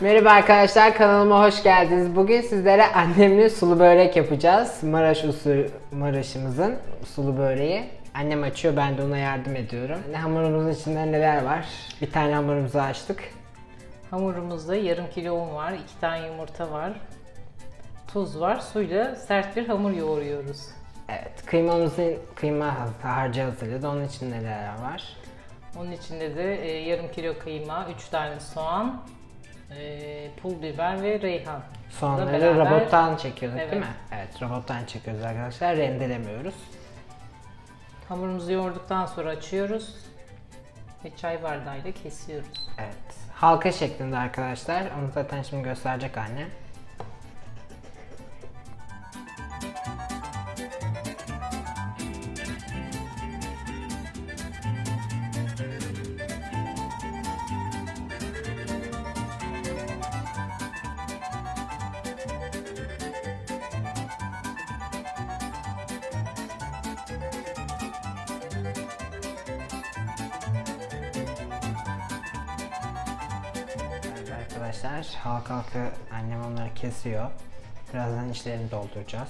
Merhaba arkadaşlar kanalıma hoş geldiniz. Bugün sizlere annemle sulu börek yapacağız. Maraş usulü Maraş'ımızın sulu böreği. Annem açıyor ben de ona yardım ediyorum. Ne hamurumuzun içinde neler var? Bir tane hamurumuzu açtık. Hamurumuzda yarım kilo un var, iki tane yumurta var, tuz var, suyla sert bir hamur yoğuruyoruz. Evet kıymamızın kıyma harcı hazırladı. Onun için neler var? Onun içinde de e, yarım kilo kıyma, üç tane soğan, e, pul biber ve reyhan. Soğanları beraber- robottan çekiyorduk değil Evet. mi? Evet robottan çekiyoruz arkadaşlar. Rendelemiyoruz. Hamurumuzu yoğurduktan sonra açıyoruz ve çay bardağıyla kesiyoruz. Evet. Halka şeklinde arkadaşlar. Onu zaten şimdi gösterecek anne. Arkadaşlar halka halka annem onları kesiyor. Birazdan içlerini dolduracağız.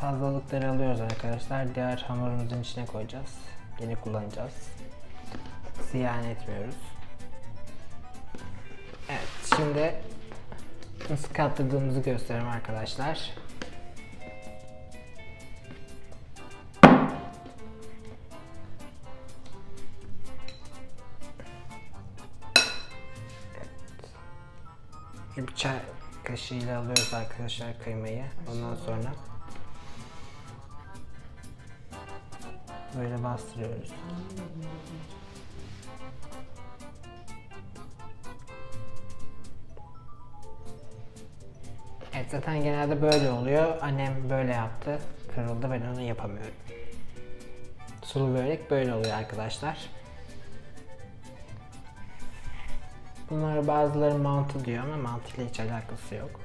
Fazlalıkları alıyoruz arkadaşlar. Diğer hamurumuzun içine koyacağız. Yine kullanacağız. Ziyan etmiyoruz. Evet şimdi nasıl kattırdığımızı göstereyim arkadaşlar. Bir çay kaşığıyla alıyoruz arkadaşlar kıymayı. Ondan sonra böyle bastırıyoruz. Evet zaten genelde böyle oluyor. Annem böyle yaptı. Kırıldı ben onu yapamıyorum. Sulu börek böyle oluyor arkadaşlar. Bunları bazıları mantı diyor ama mantıyla hiç alakası yok.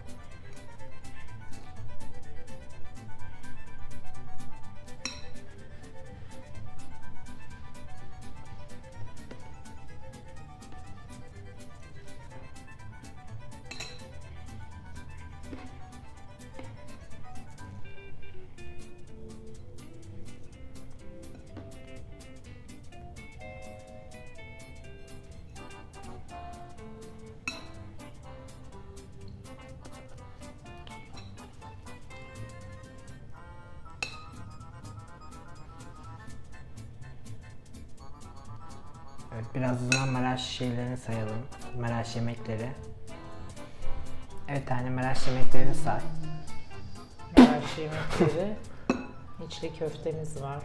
Evet biraz o zaman Maraş şeylerini sayalım. Maraş yemekleri. Evet tane Maraş yemeklerini say. Maraş yemekleri, içli köftemiz var,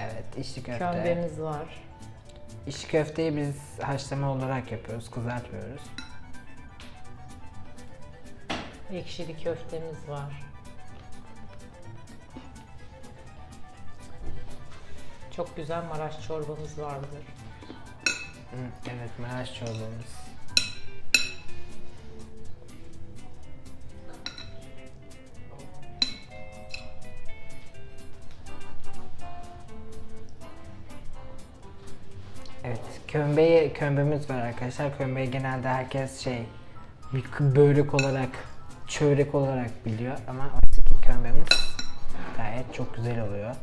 Evet içli köfte. kömbemiz var, İçli köfteyi biz haşlama olarak yapıyoruz, kızartmıyoruz. ekşili köftemiz var. Çok güzel Maraş çorbamız vardır. Evet Maraş çorbamız. Evet, kömbeyi, kömbemiz var arkadaşlar. Kömbeyi genelde herkes şey, börek olarak, çörek olarak biliyor ama ki kömbemiz gayet çok güzel oluyor.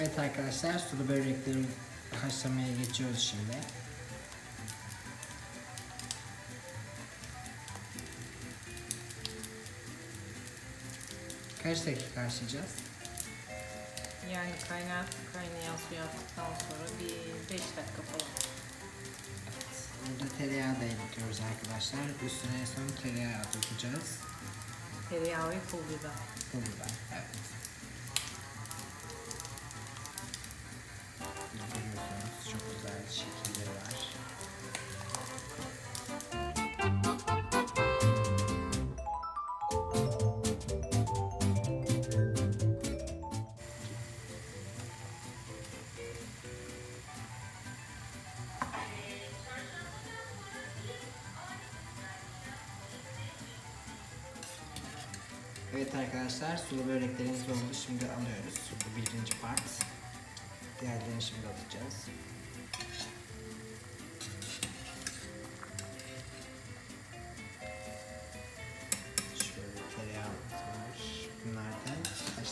Evet arkadaşlar sulu börekleri haşlamaya geçiyoruz şimdi. Kaç dakika haşlayacağız? Yani kaynar, kaynayan suyu attıktan sonra bir 5 dakika falan. Burada tereyağı da ekliyoruz arkadaşlar. Üstüne son tereyağı dökeceğiz. Tereyağı ve pul biber. Pul biber. Evet. Çok güzel şekilleri var. Evet arkadaşlar sulu böreklerimiz oldu. Şimdi alıyoruz. Bu birinci part. Diğerlerini şimdi atacağız.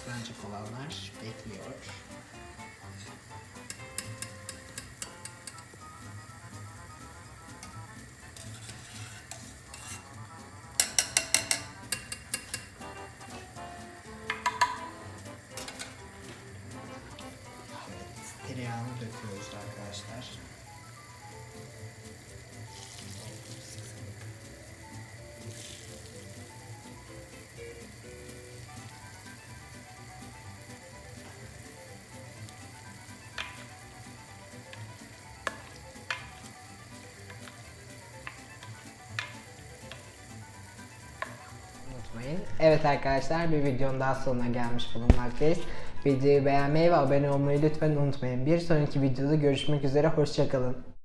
Haşlanacak olanlar bekliyor. Tereyağını döküyoruz arkadaşlar. Unutmayın. Evet arkadaşlar bir videonun daha sonuna gelmiş bulunmaktayız. Videoyu beğenmeyi ve abone olmayı lütfen unutmayın. Bir sonraki videoda görüşmek üzere. Hoşçakalın.